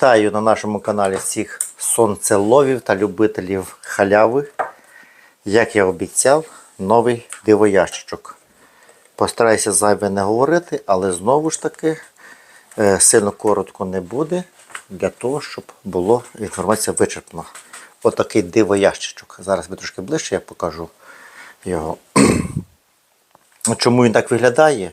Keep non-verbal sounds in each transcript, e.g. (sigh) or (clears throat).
Вітаю на нашому каналі всіх сонцеловів та любителів халяви. Як я обіцяв, новий дивоящичок. Постараюся зайве не говорити, але знову ж таки е, сильно коротко не буде для того, щоб була інформація вичерпна. Отакий дивоящичок. Зараз ви трошки ближче я покажу його. (clears throat) Чому він так виглядає?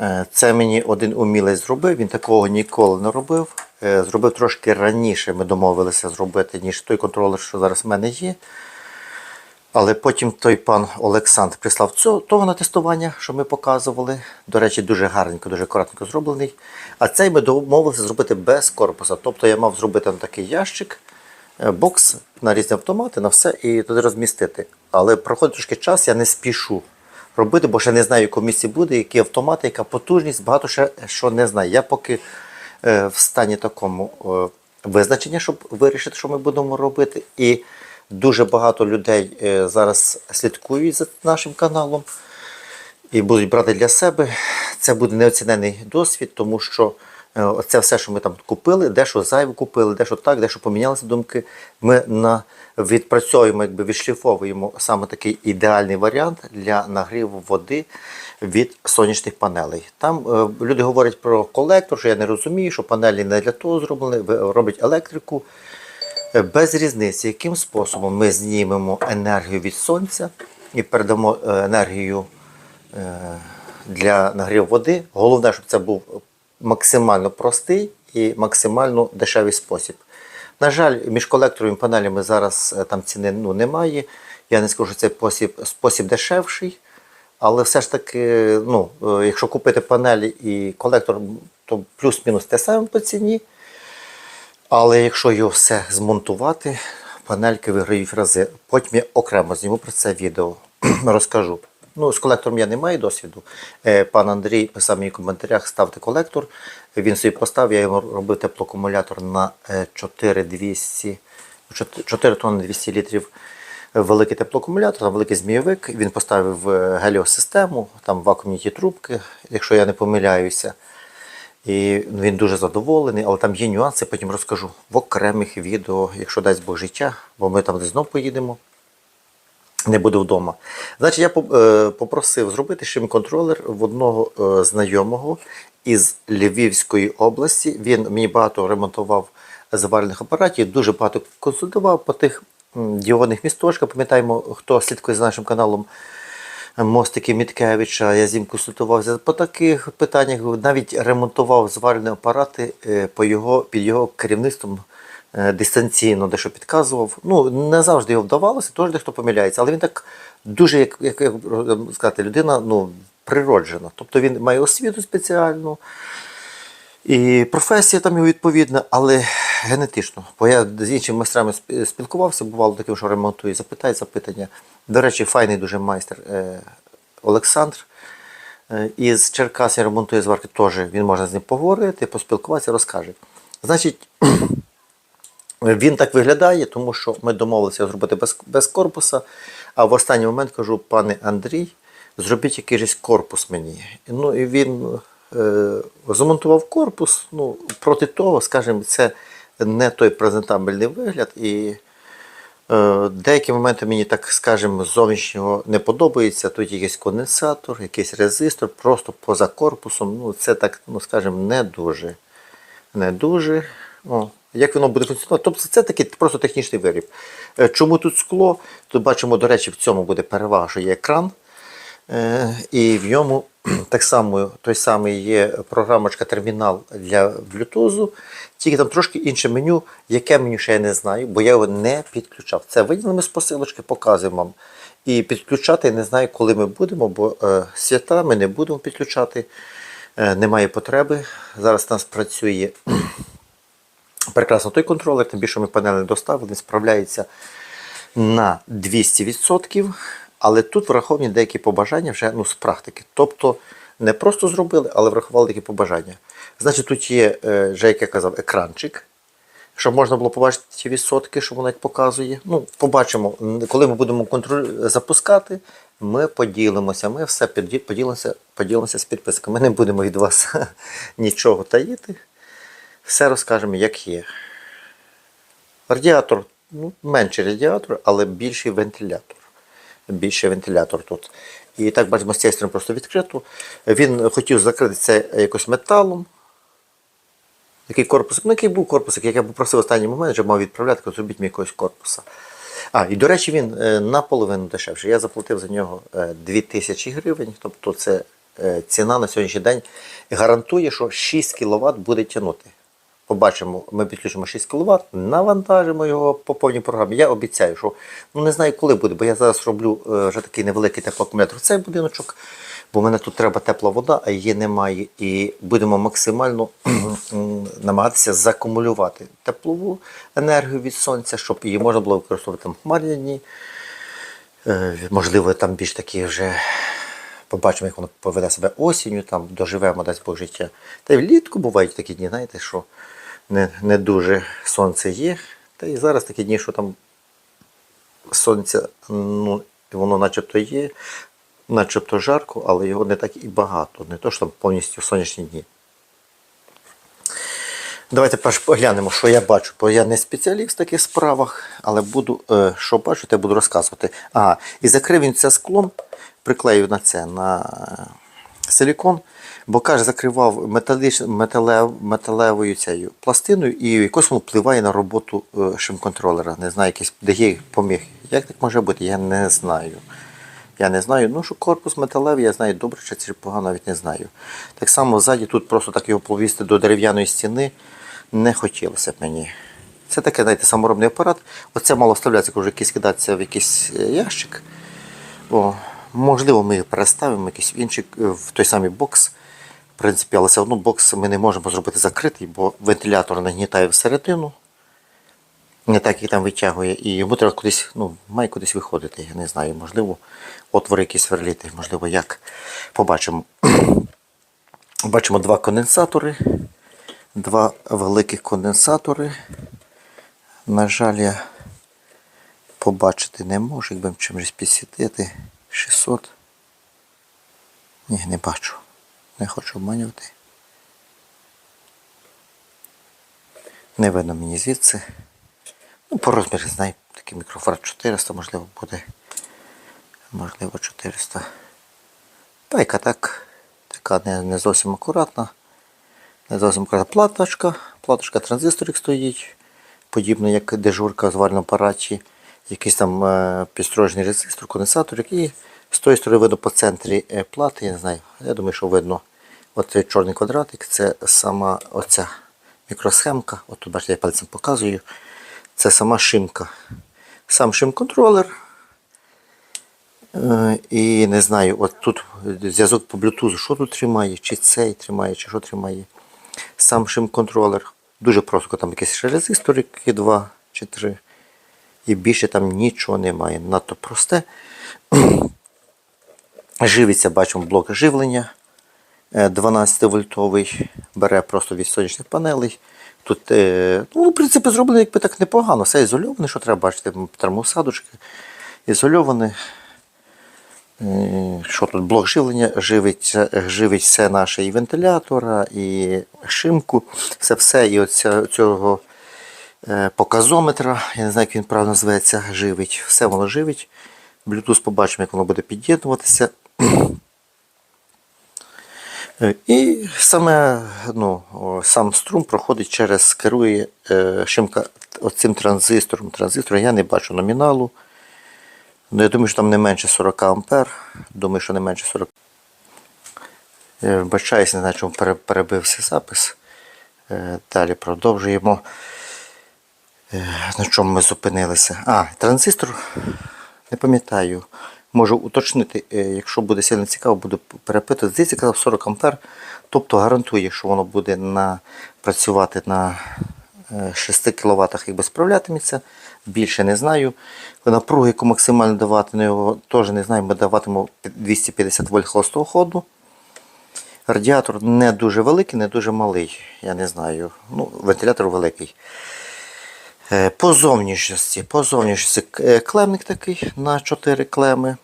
Е, Це мені один умілець зробив, він такого ніколи не робив. Е, Зробив трошки раніше, ми домовилися зробити, ніж той контролер, що зараз в мене є. Але потім той пан Олександр прислав цього, того на тестування, що ми показували. До речі, дуже гарненько, дуже акуратненько зроблений. А цей ми домовилися зробити без корпуса. Тобто я мав зробити на такий ящик, е, бокс на різні автомати, на все і туди розмістити. Але проходить трошки час, я не спішу робити, бо ще не знаю, яку місці буде, які автомати, яка потужність, багато ще що не знаю. Я поки в стані такому е, визначення, щоб вирішити, що ми будемо робити. І дуже багато людей е, зараз слідкують за нашим каналом і будуть брати для себе. Це буде неоцінений досвід, тому що е, це все, що ми там купили, дещо зайве купили, дещо так, дещо помінялися думки. Ми на, відпрацьовуємо, якби відшліфовуємо саме такий ідеальний варіант для нагріву води від сонячних панелей. Там е, люди говорять про колектор, що я не розумію, що панелі не для того зроблені, роблять електрику. Е, Без різниці, яким способом ми знімемо енергію від сонця і передамо е, енергію е, для нагріву води. Головне, щоб це був максимально простий і максимально дешевий спосіб. На жаль, між колектором і панелями зараз е, там ціни ну, немає. Я не скажу, що це спосіб, спосіб дешевший, але все ж таки, ну, е, якщо купити панелі і колектор, то плюс-мінус те саме по ціні. Але якщо його все змонтувати, панельки виграють рази. Потім я окремо зніму про це відео, (clears throat) розкажу. Ну, з колектором я не маю досвіду. Е, Пан Андрій писав мені в коментарях, ставте колектор. Він собі поставив, я йому робив теплоакумулятор на е, 4200, 4 тонни 200 літрів. Великий теплоакумулятор, там великий змійовик. Він поставив е, геліосистему, там вакуумні ті трубки, якщо я не помиляюся. І він дуже задоволений, але там є нюанси, потім розкажу в окремих відео, якщо дасть Бог життя, бо ми там знов поїдемо. Не буду вдома. Значить, я е, попросив зробити шим-контролер в одного е, знайомого із Львівської області. Він мені багато ремонтував заварних апаратів, дуже багато консультував по тих діодних місточках. Пам'ятаємо, хто слідкує за нашим каналом Мостики Міткевича, я з ним консультувався по таких питаннях, навіть ремонтував зварені апарати е, по його, під його керівництвом е, дистанційно, дещо підказував. Ну, не завжди його вдавалося, теж дехто помиляється, але він так дуже, як, як, як сказати, людина ну, природжена. Тобто він має освіту спеціальну, і професія там його відповідна, але генетично. Бо я з іншими майстрами спілкувався, бувало таким, що ремонтує, запитає запитання. До речі, файний дуже майстер е, Олександр. Е, із Черкас він ремонтує зварки теж. Він може з ним поговорити, поспілкуватися, розкаже. Значить, (clears throat) він так виглядає, тому що ми домовилися зробити без, без корпуса. А в останній момент кажу, пане Андрій, зробіть якийсь корпус мені. Ну і він е, замонтував корпус. Ну, проти того, скажімо, це не той презентабельний вигляд. І е, деякі моменти мені, так скажімо, з зовнішнього не подобається. Тут якийсь конденсатор, якийсь резистор, просто поза корпусом. Ну, це так, ну скажімо, не дуже не дуже. О, як воно буде функціонувати? Тобто це такий просто технічний виріб. Е, Чому тут скло? Тут бачимо, до речі, в цьому буде перевага, що є екран. Е, І в ньому (clears throat) так само той самий є програмочка термінал для Bluetooth, тільки там трошки інше меню, яке меню ще я не знаю, бо я його не підключав. Це виділили ми з посилочки, показуємо вам. І підключати не знаю, коли ми будемо, бо е, свята ми не будемо підключати, е, немає потреби. Зараз у нас працює (clears throat) прекрасно той контролер, тим більше ми панель не доставили, він справляється на 200%, але тут враховані деякі побажання вже ну, з практики. Тобто не просто зробили, але врахували такі побажання. Значить, тут є, е, вже, як я казав, екранчик, щоб можна було побачити ті відсотки, що воно показує. Ну, побачимо, коли ми будемо контроль запускати, ми поділимося, ми все поділимося, поділимося з підписками. Ми не будемо від вас (laughs) нічого таїти. Все розкажемо, як є. Радіатор, ну, менший радіатор, але більший вентилятор. Більший вентилятор тут. І так бачимо, з цієї сторони просто відкрито. Він хотів закрити це якось металом. Такий корпус, ну який був корпусик, як я попросив останній момент, вже мав відправляти, зробіть мені якогось корпуса. А, і до речі, він е, наполовину дешевший. Я заплатив за нього е, 2000 гривень, тобто це е, ціна на сьогоднішній день гарантує, що 6 кВт буде тягнути. Побачимо, ми підключимо 6 кВт, навантажимо його по повній програмі. Я обіцяю, що ну не знаю, коли буде, бо я зараз роблю е, вже такий невеликий теплоакумулятор в цей будиночок, бо в мене тут треба тепла вода, а її немає. І будемо максимально (clears throat) намагатися закумулювати теплову енергію від сонця, щоб її можна було використовувати в хмарні дні. Е, Можливо, там більш такі вже побачимо, як воно поведе себе осінню, там доживемо дасть Бог життя. Та й влітку бувають такі дні, знаєте, що не, не дуже сонце є. Та і зараз такі дні, що там сонце, ну, воно начебто є, начебто жарко, але його не так і багато. Не то, що там повністю сонячні дні. Давайте перш поглянемо, що я бачу, бо я не спеціаліст в таких справах, але буду, е, що бачу, те буду розказувати. Ага, і закрив він це склом, приклеїв на це, на силікон, бо каже, закривав металіч, металев, металевою цією пластиною і якось впливає на роботу е, шим-контролера. Не знаю, якийсь дає поміг. Як так може бути, я не знаю. Я не знаю, ну що корпус металевий, я знаю добре, чи погано, навіть не знаю. Так само ззаді тут просто так його повісти до дерев'яної стіни не хотілося б мені. Це таке, знаєте, саморобний апарат. Оце мало вставлятися, коли кидатися в якийсь е, ящик. О, можливо, ми переставимо якийсь інший е, в той самий бокс. В принципі, але все одно бокс ми не можемо зробити закритий, бо вентилятор нагнітає всередину. Не так, як там витягує, і йому треба кудись, ну, має кудись виходити. Я не знаю, можливо, отвори якісь сверлити, можливо, як. Побачимо. (clears throat) Бачимо два конденсатори. Два великих конденсатори. На жаль, я побачити не можу, якби чимось підсвітити. 600. Ні, не бачу. Не хочу обманювати. Не видно мені звідси. Ну, по розмірі, знаю, такий мікрофон 400, можливо, буде. Можливо, 400. Пайка так, така не, не зовсім акуратна. Не зовсім акуратна платочка. Платочка транзисторик стоїть. Подібно як дежурка в зварному апараті. Якийсь там е, підстрojений резистор, конденсаторик. І з тої сторони видно по центрі е, плати, я не знаю, я думаю, що видно. Оцей чорний квадратик, це сама оця мікросхемка. От тут бачите, я пальцем показую. Це сама шимка. Сам шим-контролер. Е, І не знаю, от тут зв'язок по Bluetooth, що тут тримає, чи цей тримає, чи що тримає. Сам шим-контролер. Дуже просто, там якісь ще резисторики, два чи три. І більше там нічого немає. Надто просте. (clears throat) Живиться, бачимо, блок живлення. 12-вольтовий, бере просто від сонячних панелей. Тут, е, ну, в принципі, зроблено якби так непогано. Все ізольоване, що треба бачити, термосадочки ізольоване. Е, Що тут? Блок живлення живить, живить все наше і вентилятора, і шимку, все все. І от ця- цього е, показометра, я не знаю, як він правильно називається, живить. Все воно живить. Bluetooth побачимо, як воно буде під'єднуватися. Е, І саме, ну, сам струм проходить через керує е, шимка оцим транзистором. Транзистор я не бачу номіналу. Ну, я думаю, що там не менше 40 ампер. Думаю, що не менше 40. Е, Вбачаюсь, не знаю, чому пере- перебився запис. Е, Далі продовжуємо. Е, На чому ми зупинилися? А, транзистор, не пам'ятаю. Можу уточнити, е, якщо буде сильно цікаво, буду перепитувати. Здається, казав 40 ампер. Тобто гарантує, що воно буде на, працювати на е, 6 кВт, якби справлятиметься. Більше не знаю. Напругу, яку максимально давати на його, теж не знаю, ми даватимемо 250 вольт холостого ходу. Радіатор не дуже великий, не дуже малий. Я не знаю. Ну, вентилятор великий. Е, По зовнішності, по зовнішності е, клемник такий на 4 клеми.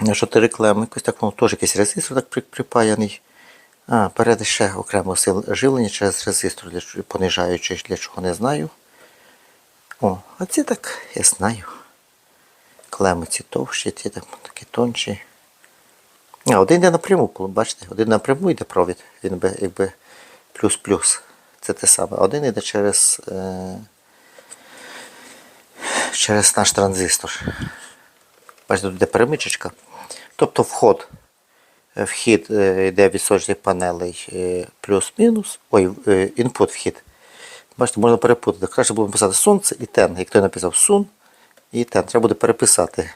На 4 клеми. Якось так воно теж якийсь резистор так припаяний. А, перед ще окремо сил живлення через резистор, для, чого- понижаючи, для чого не знаю. О, а ці так я знаю. Клеми ці товщі, ці там такі тонші. А, один йде напряму, бачите, один напряму йде провід, він би якби плюс-плюс. Це те саме. Один йде через, е, через наш транзистор. Бачите, тут йде перемичечка. Тобто вход, е, вхід е, йде від сонячних панелей е, плюс-мінус. Ой, інпут вхід. Бачите, можна перепутати. Краще було написати сонце і тен. Як той написав сун і тен. Треба буде переписати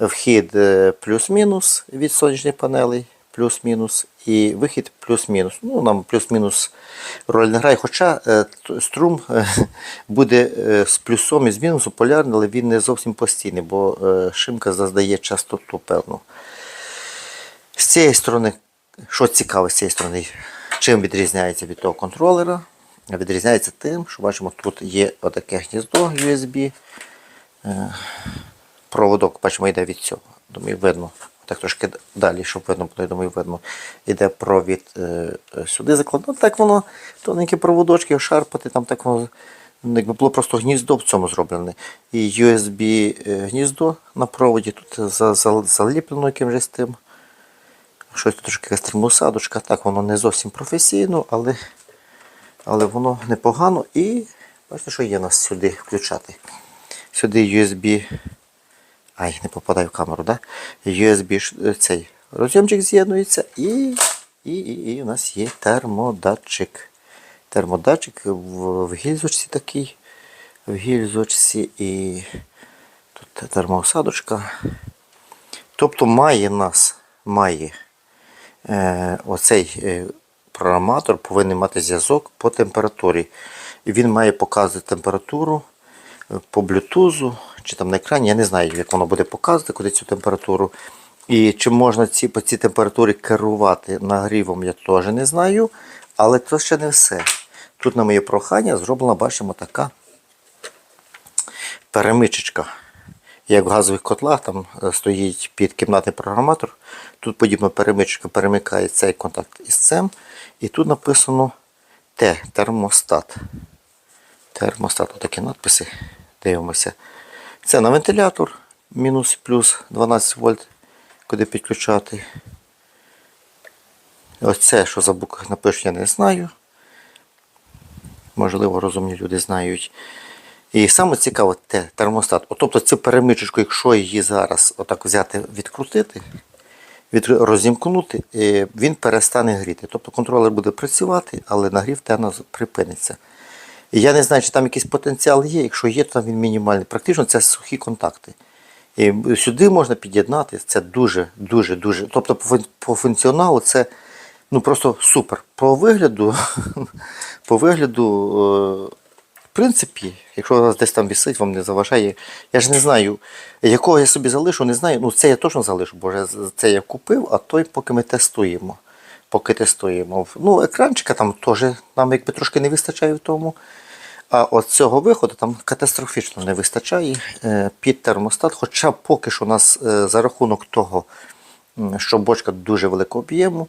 вхід плюс-мінус від сонячних панелей, плюс-мінус, і вихід плюс-мінус. Ну, нам плюс-мінус роль не грає. Хоча е, струм е, (laughs) буде е, з плюсом і з мінусом полярний, але він не зовсім постійний, бо шимка заздає частоту певну. З цієї сторони, що цікаве з цієї сторони, чим відрізняється від того контролера? Відрізняється тим, що бачимо, тут є отаке гніздо USB. Проводок, бачимо, йде від цього. Думаю, видно. Так трошки далі, щоб видно я думаю, видно. Йде провід е, сюди закладено. Так воно, тоненькі проводочки, шарпати, там так воно, ну, якби було просто гніздо в цьому зроблене. І USB е, на проводі тут за- за- заліплено якимось тим. Щось тут трошки якась термосадочка, так воно не зовсім професійно, але, але воно непогано. І бачите, що є нас сюди включати. Сюди USB. Ай, не попадаю в камеру, да? USB е, цей розйомчик з'єднується і, і, і, і у нас є термодатчик. Термодатчик в, в гільзочці такий. В гільзочці і тут термоосадочка. Тобто має нас, має е, оцей е, програматор повинен мати зв'язок по температурі. Він має показувати температуру е, по блютузу чи там на екрані. Я не знаю, як воно буде показувати, куди цю температуру. І чи можна ці, по цій температурі керувати нагрівом, я теж не знаю. Але це ще не все. Тут на моє прохання зроблена, бачимо, така перемичечка. Як в газових котлах там е, стоїть підкімнатний програматор, тут подібна перемичка перемикає цей контакт із цим. І тут написано Т термостат. Термостат, отакі надписи. Дивимося. Це на вентилятор, мінус плюс 12 вольт, куди підключати. Ось це, що за букви напишу, я не знаю. Можливо, розумні люди знають. І саме цікаве те термостат. От, Тобто цю перемичечку, якщо її зараз отак взяти, відкрутити, від, розімкнути, е, він перестане гріти. Тобто контролер буде працювати, але нагрів тена припиниться. Я не знаю, чи там якийсь потенціал є. Якщо є, то там він мінімальний. Практично це сухі контакти. І сюди можна під'єднати. Це дуже, дуже. Тобто по, функціоналу це ну, просто супер. По вигляду, (laughs) по вигляду, е, в принципі, якщо у вас десь там висить, вам не заважає. Я ж не знаю, якого я собі залишу, не знаю. Ну, це я точно залишу, бо це я купив, а той поки ми тестуємо. Поки тестуємо. Ну, екранчика там теж нам якби трошки не вистачає в тому. А от цього виходу там катастрофічно не вистачає е, під термостат. Хоча поки що у нас е, за рахунок того, що бочка дуже великого об'єму,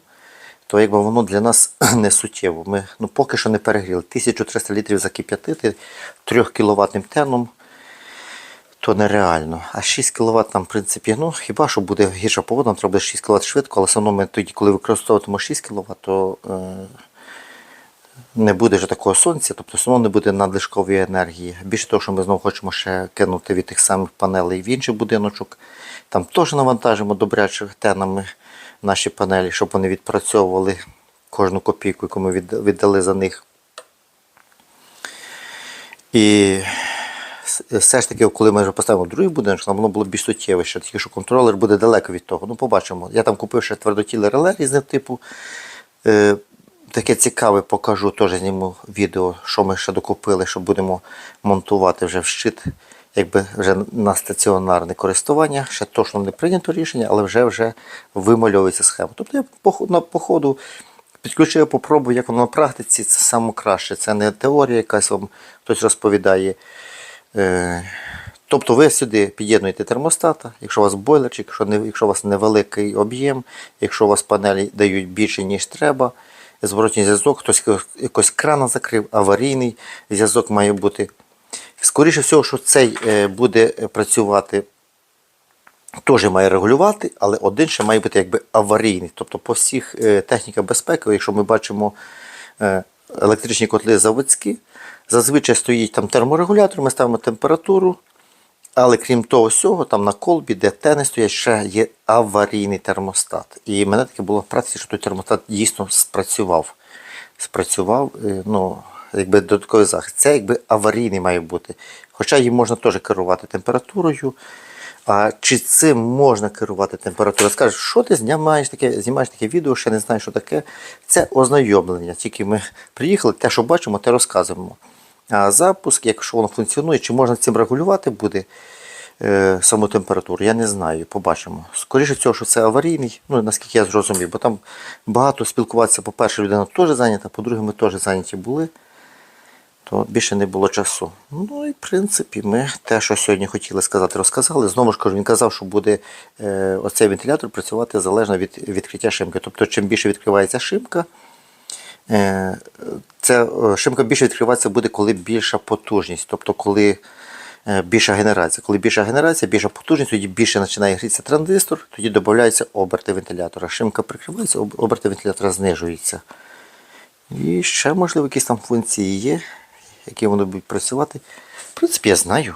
то якби воно для нас (clears throat) не суттєво. Ми ну, поки що не перегріли. 1300 літрів закип'ятити 3 кВт теном, то нереально. А 6 кВт там, в принципі, ну хіба що буде гірша погода, нам треба 6 кВт швидко, але все одно ми тоді, коли використовуватимемо 6 кВт, то е, не буде вже такого сонця, тобто все одно не буде надлишкової енергії. Більше того, що ми знову хочемо ще кинути від тих самих панелей в інший будиночок. Там теж навантажимо добряче тенами наші панелі, щоб вони відпрацьовували кожну копійку, яку ми віддали за них. І все ж таки, коли ми вже поставимо другий будинок, воно було більш суттєвіше, тільки що контролер буде далеко від того. Ну, побачимо. Я там купив ще твердотіле реле різного типу. Е, таке цікаве покажу, теж зніму відео, що ми ще докупили, що будемо монтувати вже в щит, якби вже на стаціонарне користування. Ще точно не прийнято рішення, але вже вже вимальовується схема. Тобто я на, по ходу підключив, попробую, як воно на практиці, це саме краще. Це не теорія, якась вам хтось розповідає. Е, Тобто ви сюди під'єднуєте термостата, якщо у вас бойлерчик, якщо, не, якщо у вас невеликий об'єм, якщо у вас панелі дають більше, ніж треба, зворотній зв'язок, хтось якось крана закрив, аварійний зв'язок має бути. Скоріше всього, що цей е, буде працювати, теж має регулювати, але один ще має бути якби аварійний. Тобто по всіх е, техніках безпеки, якщо ми бачимо електричні котли заводські, зазвичай стоїть там терморегулятор, ми ставимо температуру. Але крім того всього, там на колбі, де тени стоять, ще є аварійний термостат. І мене таке було в праці, що той термостат дійсно спрацював. Спрацював, е, ну, якби додатковий захист. Це якби аварійний має бути. Хоча їм можна теж керувати температурою. А чи цим можна керувати температурою? Скажеш, що ти знімаєш таке, знімаєш таке відео, ще не знаєш, що таке. Це ознайомлення. Тільки ми приїхали, те, що бачимо, те розказуємо. Запуск, якщо воно функціонує, чи можна цим регулювати буде е, саму температуру, я не знаю, побачимо. Скоріше всього, що це аварійний, ну наскільки я зрозумів, бо там багато спілкуватися, по-перше, людина теж зайнята, по-друге, ми теж зайняті були, то більше не було часу. Ну і в принципі, ми те, що сьогодні хотіли сказати, розказали. Знову ж кажу, він казав, що буде е, оцей вентилятор працювати залежно від відкриття шимки. Тобто, чим більше відкривається шимка, Е, Це е, шимка більше відкриватися буде, коли більша потужність. Тобто, коли е, більша генерація. Коли більша генерація, більша потужність, тоді більше починає грітися транзистор, тоді додаються оберти вентилятора. Шимка прикривається, об- оберти вентилятора знижуються. І ще, можливо, якісь там функції є, які вони будуть працювати. В принципі, я знаю.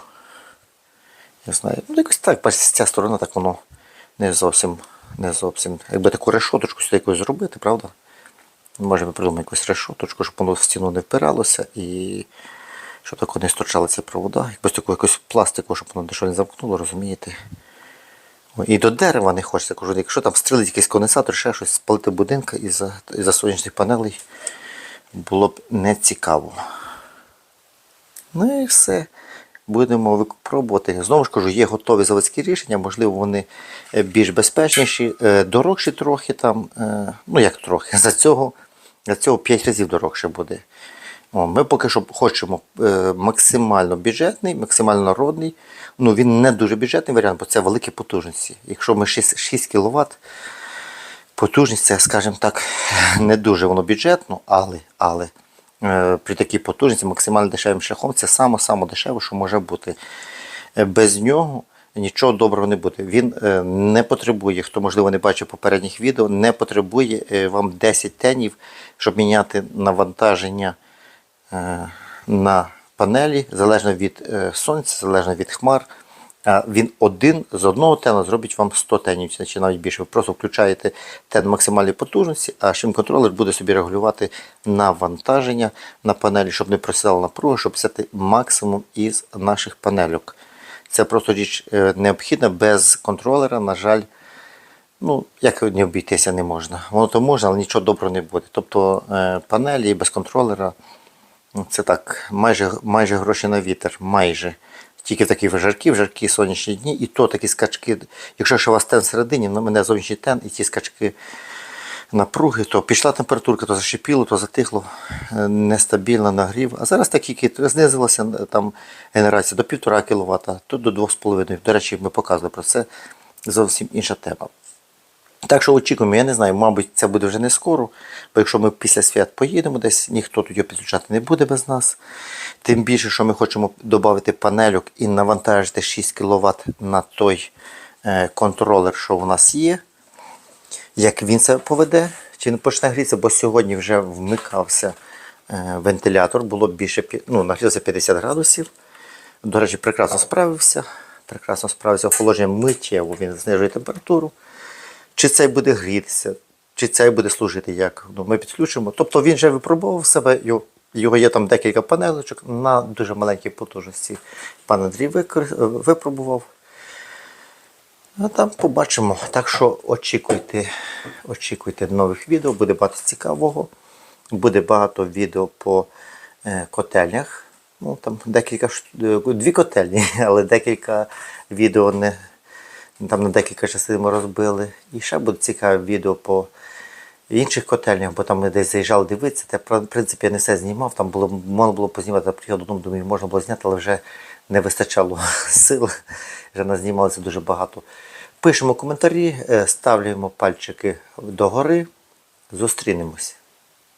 Я знаю. Ну, якось так, ця сторона так воно не зовсім, не зовсім. Якби таку решоточку сюди якось зробити, правда? Може, ми придумаємо якусь решоточку, щоб воно в стіну не впиралося і щоб тако не стирчалися провода. Якось таку якусь пластику, щоб воно дещо не замкнуло, розумієте? І до дерева не хочеться. Кажу, якщо там стрілить якийсь конденсатор, ще щось спалити будинка із-за із сонячних панелей, було б не цікаво. Ну і все. Будемо випробувати. Знову ж кажу, є готові заводські рішення, можливо, вони е, більш безпечніші, е, дорожчі трохи там. е, Ну як трохи, (laughs) за цього, за цього 5 разів дорожче буде. О, Ми поки що хочемо е, максимально бюджетний, максимально народний. Ну він не дуже бюджетний варіант, бо це великі потужності. Якщо ми 6, 6 кВт, потужність, це, скажімо так, (laughs) не дуже воно бюджетно, але, але е, при такій потужності максимально дешевим шляхом це саме-саме дешеве, що може бути. Е, Без нього нічого доброго не буде. Він е, не потребує, хто можливо не бачив попередніх відео, не потребує е, вам 10 тенів, щоб міняти навантаження е, на панелі, залежно від сонця, залежно від хмар. Він один з одного тена зробить вам 100 тенів, чи навіть більше. Ви просто включаєте тен максимальної потужності, а шим-контролер буде собі регулювати навантаження на панелі, щоб не просідала напруга, щоб взяти максимум із наших панельок. Це просто річ е, необхідна без контролера, на жаль, ну, як не обійтися не можна. Воно то можна, але нічого доброго не буде. Тобто е, панелі без контролера ну, це так, майже, майже гроші на вітер, майже. Тільки в такі жаркі, в жаркі сонячні дні, і то такі скачки. Якщо ще у вас тен всередині, ну мене зовнішній тен і ті скачки напруги, то пішла температурка, то зашипіло, то затихло, е, нестабільно нагрів. А зараз так тільки знизилася е, там генерація до 1,5 кВт, тут до 2,5. До речі, ми показували про це зовсім інша тема. Так що очікуємо, я не знаю, мабуть, це буде вже не скоро, бо якщо ми після свят поїдемо десь, ніхто тут його підключати не буде без нас. Тим більше, що ми хочемо додати панельок і навантажити 6 кВт на той е, контролер, що в нас є. Як він це поведе, чи не почне грітися, бо сьогодні вже вмикався е, вентилятор, було більше ну, нагрівся 50 градусів. До речі, прекрасно справився. Прекрасно справився охолодженням миттєво, він знижує температуру. Чи цей буде грітися, чи цей буде служити як ну, ми підключимо. Тобто він вже випробував себе, його, є там декілька панелочок на дуже маленькій потужності. Пан Андрій випробував. А там побачимо. Так що очікуйте, очікуйте нових відео, буде багато цікавого. Буде багато відео по е, котельнях. Ну, там декілька е, дві котельні, (laughs) але декілька відео не, там на декілька частин ми розбили. І ще буде цікаве відео по інших котельнях, бо там ми десь заїжджали дивитися. Те, в принципі, я не все знімав. Там було, можна було познімати, приїхав додому, думаю, можна було зняти, але вже не вистачало (laughs) сил. Вже назнімалося дуже багато. Пишемо коментарі, ставлюємо пальчики догори. Зустрінемось.